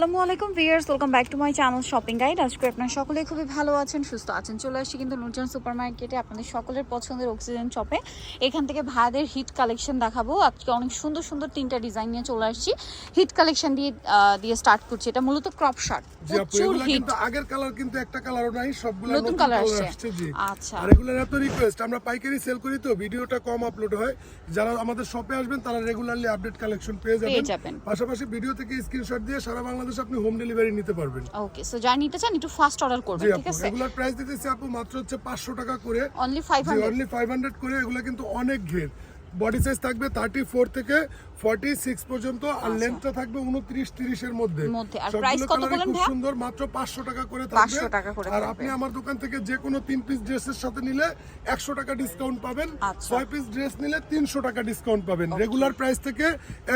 আসসালামু আলাইকুম viewers welcome back to my channel shopping guide আজকে আপনারা সকলে খুবই ভালো আছেন সুস্থ আছেন। চলে আসছি কিন্তু নুরজান সুপার মার্কেটে আপনাদের সকলের পছন্দের অক্সিজেন শপে এখান থেকে ভাইদের হিট কালেকশন দেখাবো। আজকে অনেক সুন্দর সুন্দর তিনটা ডিজাইন নিয়ে চলে আসছি। হিট কালেকশন দিয়ে দিয়ে স্টার্ট করছি। এটা মূলত ক্রপ শার্ট প্রচুর হিট কিন্তু আগের কালার কিন্তু একটা কালারও নাই সবগুলো নতুন কালার আসছে। আচ্ছা। আর এগুলোর এত রিকোয়েস্ট আমরা পাইকারি সেল করি তো ভিডিওটা কম আপলোড হয়। যারা আমাদের শপে আসবেন তারা রেগুলারলি আপডেট কালেকশন পেয়ে যাবেন। পাশাপাশি ভিডিও থেকে স্ক্রিনশট দিয়ে সারা বাংলাদেশে আপনি হোম ডেলিভারি নিতে পারবেন। ওকে সো যা নিতে চান একটু ফাস্ট অর্ডার করবেন ঠিক আছে? রেগুলার প্রাইস দিতেছি আপু মাত্র হচ্ছে পাঁচশো টাকা করে। Only five hundred only five hundred করে এগুলা কিন্তু অনেক ঘের। বডি সাইজ থাকবে থার্টি ফোর থেকে ফর্টি সিক্স পর্যন্ত আর লেন্থটা থাকবে উনত্রিশ তিরিশের মধ্যে। আচ্ছা। মধ্যে। আর সবগুলো কত colour-ই খুব সুন্দর মাত্র পাঁচশো টাকা করে 500 টাকা করে আর আপনি আমার দোকান থেকে যে কোনো তিন পিস ড্রেসের সাথে নিলে একশো টাকা ডিসকাউন্ট পাবেন। আচ্ছা। ছয় পিস ড্রেস নিলে তিনশো টাকা ডিসকাউন্ট পাবেন। রেগুলার প্রাইস থেকে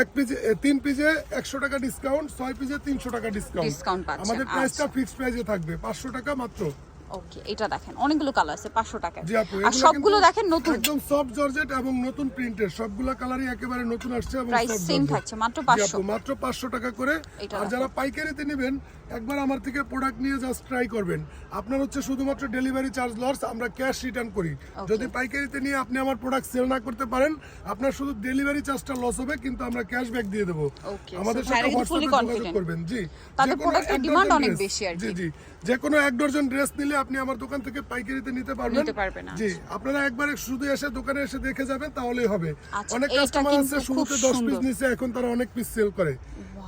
এক পিস তিন পিসে একশো টাকা ডিসকাউন্ট ছয় পিসে তিনশো টাকা ডিসকাউন্ট আমাদের প্রাইসটা আচ্ছা। ফিক্সড প্রাইসে থাকবে। পাঁচশো টাকা মাত্র। ওকে এটা দেখেন অনেকগুলো কালার আছে পাঁচশো টাকা আর সবগুলো দেখেন নতুন। একদম সফট জর্জেট এবং নতুন প্রিন্টের সবগুলো কালারই একেবারে নতুন আসছে এবং প্রাইস সেম থাকছে মাত্র জি পাঁচশো। আপু, মাত্র পাঁচশো টাকা করে। আর যারা পাইকারিতে নেবেন একবার আমার থেকে প্রোডাক্ট নিয়ে জাস্ট ট্রাই করবেন। আপনার হচ্ছে শুধুমাত্র ডেলিভারি চার্জ লস আমরা ক্যাশ রিটার্ন করি। যদি পাইকারিতে নিয়ে আপনি আমার প্রোডাক্ট সেল না করতে পারেন আপনার শুধু ডেলিভারি চার্জটা লস হবে কিন্তু আমরা ক্যাশ ব্যাক দিয়ে দেবো। আমাদের সাথে হোয়াটসঅ্যাপে যোগাযোগ করবেন। জি। এক demand ডজন অনেক বেশি আর জি জি। যে কোনো এক ডজন ড্রেস নিলে আপনি আমার দোকান থেকে পাইকারিতে নিতে পারবেন। নিতে পারবেন, জি। আপনারা একবার শুধু এসে দোকানে এসে দেখে যাবেন তাহলেই হবে। আচ্ছা, অনেক কাস্টমার আছে শুরুতে খুব 10 পিস। নিছে এখন তারা অনেক পিস সেল করে।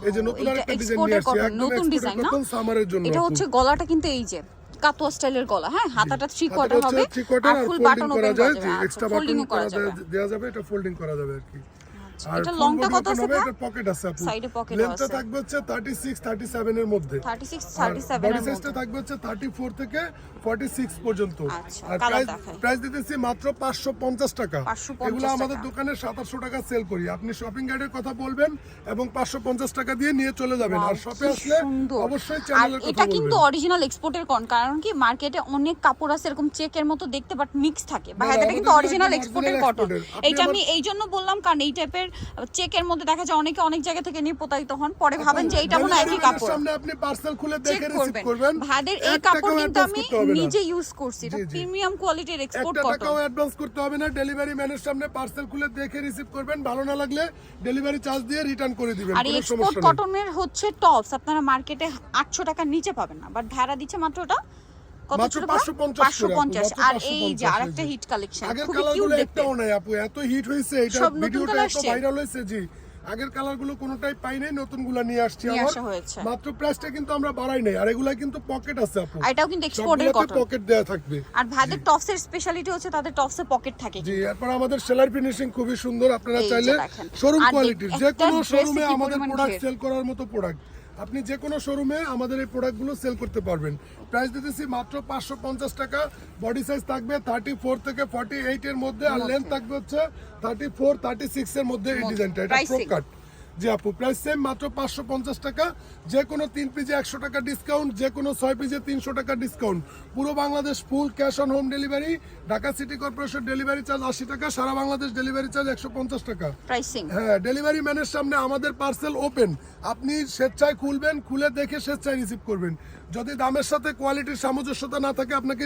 এই যে নতুন আরেকটা ডিজাইন নিয়ে আসছে নতুন ডিজাইন না? কটন সামারের জন্য এটা হচ্ছে গলাটা কিন্তু এই যে কাতোয়া স্টাইলের গলা হ্যাঁ? হাতাটা থ্রি কোয়ার্টার হবে আর ফুল বাটন করা যায় এক্সট্রা আচ্ছা বাটন করা যাবে। যায় দেওয়া যাবে এটা ফোল্ডিং করা যাবে আর কি। আচ্ছা, এটা লংটা কত আছে এটা পকেট আছে আপু। এ pocket ও লেন্থটা থাকবে হচ্ছে 36 37 এর মধ্যে। 36 37 বডি এর সাইজটা মধ্যে। থাকবে হচ্ছে 34 থেকে 46 পর্যন্ত। আচ্ছা, আর প্রাইস প্রাইস দিতেছি মাত্র 550 টাকা। এগুলো আমাদের দোকানে 2700 টাকা সেল করি। আপনি শপিং গাইডের কথা বলবেন এবং 550 টাকা দিয়ে নিয়ে চলে যাবেন। আর শপে আসলে। অবশ্যই চ্যানেলের এটা কথা কিন্তু অরিজিনাল এক্সপোর্টের কোন কারণ কি মার্কেটে অনেক কাপড় আছে এরকম চেকের মতো দেখতে বাট মিক্স থাকে। ভাইয়াটা আমাদের কিন্তু অরিজিনাল এক্সপোর্টের কটন এইটা আমি এই জন্য বললাম কারণ এই টাইপের চেকের মধ্যে দেখা যায় অনেকে অনেক জায়গা থেকে নিয়ে প্রতারিত হন পরে ভাবেন যে এইটা মনে একই কাপড়। সামনে আপনি পার্সেল খুলে দেখে রিসিভ করবেন। ভাইদের এই কাপড় কিন্তু আমি। নিজে ইউজ করছি। এটা। প্রিমিয়াম কোয়ালিটির এক্সপোর্ট কটন টাকাও অ্যাডভান্স করতে হবে না। ডেলিভারি ম্যানের সামনে পার্সেল খুলে দেখে রিসিভ করবেন। ভালো না লাগলে ডেলিভারি চার্জ দিয়ে রিটার্ন করে দিবেন। আর এক্সপোর্ট কটনের হচ্ছে টপস আপনারা মার্কেটে আটশো টাকার নিচে পাবেন না। বাট ভাড়া দিচ্ছে মাত্র ওটা কত মাত্র ছিল 550 পাঁচশো করে আপু, পঞ্চাশ। মাত্র আর এই যে আরেকটা হিট কালেকশন আগের খুবই কিউট কালারগুলো দেখতে। নাই আপু এত হিট হয়েছে এটা নতুন ভিডিওটা এত ভাইরাল হয়েছে জি। আগের কালারগুলো কোনোটাই পাই নাই নতুনগুলো নিয়ে আসছি। মাত্র প্রাইসটা কিন্তু আমরা বাড়াই নাই আর এগুলা কিন্তু পকেট আছে আপু। এটাও কিন্তু এক্সপোর্টের কটন পকেট দেয়া থাকবে। আর ভাইদের টপসের স্পেশালিটি হচ্ছে তাদের টপসে পকেট থাকে জি এরপর আমাদের সেলার ফিনিশিং খুবই সুন্দর আপনারা চাইলে শোরুম কোয়ালিটির যে কোনো শোরুমে আমাদের প্রোডাক্ট সেল করার মতো প্রোডাক্ট আপনি যে কোনো শোরুমে আমাদের এই প্রোডাক্টগুলো সেল করতে পারবেন। প্রাইস দিতেছি মাত্র পাঁচশো পঞ্চাশ টাকা। বডি সাইজ থাকবে থার্টি ফোর থেকে ফর্টি এইটের মধ্যে আর লেন্থ থাকবে হচ্ছে থার্টি ফোর থার্টি সিক্সের মধ্যে এই ডিজাইনটা এটা Pricing? জি আপু প্রাইস সেম মাত্র পাঁচশো পঞ্চাশ টাকা। যে কোনো তিন পিজে একশো টাকা ডিসকাউন্ট যে কোনো ছয় পিজে তিনশো টাকা ডিসকাউন্ট পুরো Bangladesh full cash on home delivery Dhaka city corporation delivery charge আশি টাকা সারা বাংলাদেশ ডেলিভারি চার্জ একশো পঞ্চাশ টাকা। হ্যাঁ ডেলিভারি ম্যানের সামনে আমাদের পার্সেল ওপেন আপনি স্বেচ্ছায় খুলবেন খুলে দেখে স্বেচ্ছায় রিসিভ করবেন। যদি দামের সাথে কোয়ালিটির সামঞ্জস্যতা না থাকে আপনাকে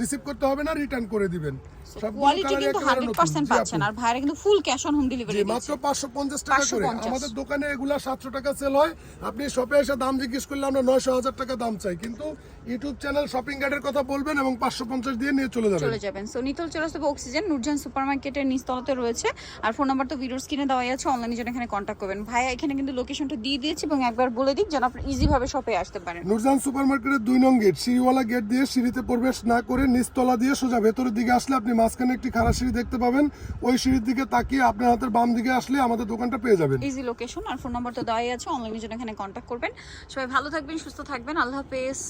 রিসিভ করতে হবে না রিটার্ন করে দিবেন। সবগুলো কোয়ালিটি কিন্তু একেবারে হান্ড্রেড নতুন। পার্সেন্ট জি, পাচ্ছেন আর ভাইরা কিন্তু full cash on home delivery মাত্র পাঁচশো পঞ্চাশ টাকা করে। আমাদের দোকানে এগুলা সাতশো টাকা সেল হয়। আপনি শপে এসে দাম জিজ্ঞেস করলে আমরা নয়শো হাজার টাকা দাম চাই। কিন্তু ইউটিউব চ্যানেল শপিং গাইডের কথা বলবেন এবং পাঁচশো পঞ্চাশ দিয়ে নিয়ে চলে যাবেন। চলে যাবেন। সো নিতল চলে আসতে অক্সিজেন নুরজান সুপার মার্কেটের নিচতলাতে রয়েছে। আর ফোন নাম্বার তো ভিডিওর স্ক্রিনে দেওয়াই আছে অনলাইনে এখানে করবেন। ভাইয়া এখানে কিন্তু লোকেশনটা দিয়ে দিয়েছি এবং একবার বলে দিক যেন আপনি ইজি ভাবে শপে আসতে পারেন। নুরজান সুপার মার্কেটের দুই নং গেট, সিঁড়িওয়ালা গেট দিয়ে সিঁড়িতে প্রবেশ না করে নিচতলা দিয়ে সোজা ভেতরের দিকে আসলে আপনি মাঝখানে একটি খাড়া সিঁড়ি দেখতে পাবেন। ওই সিঁড়ির দিকে তাকিয়ে আপনার হাতের বাম দিকে আসলে আমাদের দোকানটা পেয়ে যাবেন। ইজি লোকেশন আর ফোন নাম্বার তো দেওয়াই আছে অনলাইনে জন্য এখানে কন্ট্যাক্ট করবেন। সবাই ভালো থাকবেন, সুস্থ থাকবেন, আল্লাহ হাফেজ।